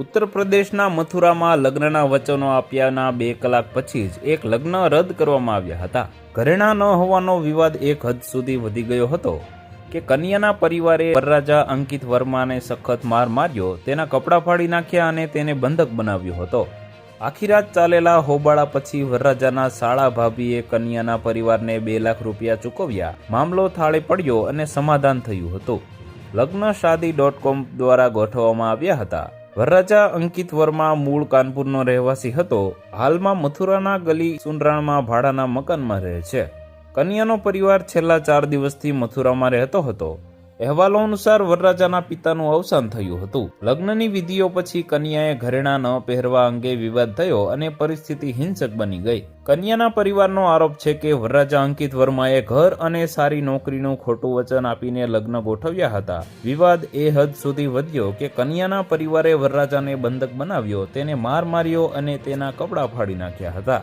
ઉત્તર પ્રદેશના મથુરામાં લગ્નના વચનો આપ્યાના બે કલાક પછી જ એક લગ્ન રદ કરવામાં આવ્યા હતા. ઘરેણા ન હોવાનો વિવાદ એક હદ સુધી વધી ગયો હતો કે કન્યાના પરિવારે વરરાજા અંકિત વર્માને સખત માર માર્યો, તેના કપડાં ફાડી નાખ્યા અને તેને બંધક બનાવ્યો હતો. આખી રાત ચાલેલા હોબાળા પછી વરરાજાના શાળા ભાભીએ કન્યાના પરિવારને બે લાખ રૂપિયા ચૂકવ્યા. મામલો થાળે પડ્યો અને સમાધાન થયું હતું. લગ્ન શાદી ડોટ કોમ દ્વારા ગોઠવવામાં આવ્યા હતા. વરરાજા અંકિત વર્મા મૂળ કાનપુરનો રહેવાસી હતો. હાલમાં મથુરાના ગલી સુંદરાણમાં ભાડાના મકાનમાં રહે છે. કન્યાનો પરિવાર છેલ્લા ચાર દિવસથી મથુરામાં રહેતો હતો. અહેવાલો અનુસાર વરરાજાના પિતાનું અવસાન થયું હતું. લગ્નની વિધિઓ પછી કન્યાએ ઘરેણા ન પહેરવા અંગે વિવાદ થયો અને પરિસ્થિતિ હિંસક બની ગઈ. કન્યાના પરિવારનો આરોપ છે કે વરરાજા અંકિત વર્માએ ઘર અને સારી નોકરીનું ખોટું વચન આપીને લગ્ન ગોઠવ્યા હતા. વિવાદ એ હદ સુધી વધ્યો કે કન્યાના પરિવારે વરરાજાને બંધક બનાવ્યો, તેને માર માર્યો અને તેના કપડાં ફાડી નાખ્યા હતા.